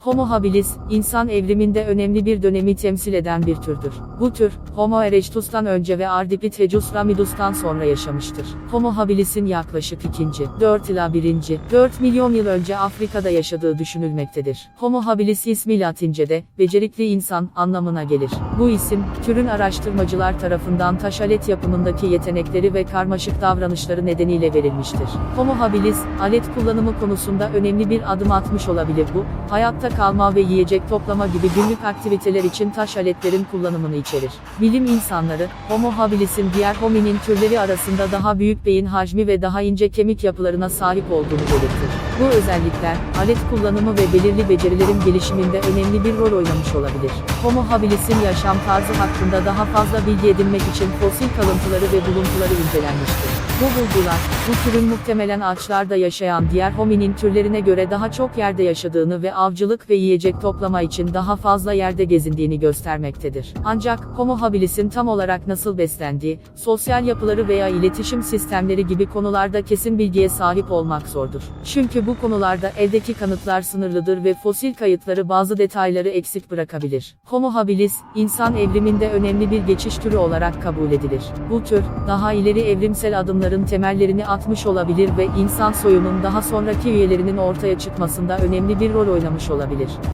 Homo habilis, insan evriminde önemli bir dönemi temsil eden bir türdür. Bu tür, Homo erectus'tan önce ve Ardipithecus ramidus'tan sonra yaşamıştır. Homo habilis'in yaklaşık 2. 4 ila 1. 4 milyon yıl önce Afrika'da yaşadığı düşünülmektedir. Homo habilis ismi Latince'de, becerikli insan anlamına gelir. Bu isim, türün araştırmacılar tarafından taş alet yapımındaki yetenekleri ve karmaşık davranışları nedeniyle verilmiştir. Homo habilis, alet kullanımı konusunda önemli bir adım atmış olabilir bu, hayatta kalma ve yiyecek toplama gibi günlük aktiviteler için taş aletlerin kullanımını içerir. Bilim insanları, Homo habilis'in diğer hominin türleri arasında daha büyük beyin hacmi ve daha ince kemik yapılarına sahip olduğunu belirtir. Bu özellikler, alet kullanımı ve belirli becerilerin gelişiminde önemli bir rol oynamış olabilir. Homo habilis'in yaşam tarzı hakkında daha fazla bilgi edinmek için fosil kalıntıları ve buluntuları incelenmiştir. Bu bulgular, bu türün muhtemelen ağaçlarda yaşayan diğer hominin türlerine göre daha çok yerde yaşadığını ve avcılık ve yiyecek toplama için daha fazla yerde gezindiğini göstermektedir. Ancak, Homo habilis'in tam olarak nasıl beslendiği, sosyal yapıları veya iletişim sistemleri gibi konularda kesin bilgiye sahip olmak zordur. Çünkü bu konularda eldeki kanıtlar sınırlıdır ve fosil kayıtları bazı detayları eksik bırakabilir. Homo habilis, insan evriminde önemli bir geçiş türü olarak kabul edilir. Bu tür, daha ileri evrimsel adımların temellerini atmış olabilir ve insan soyunun daha sonraki üyelerinin ortaya çıkmasında önemli bir rol oynamış olabilir.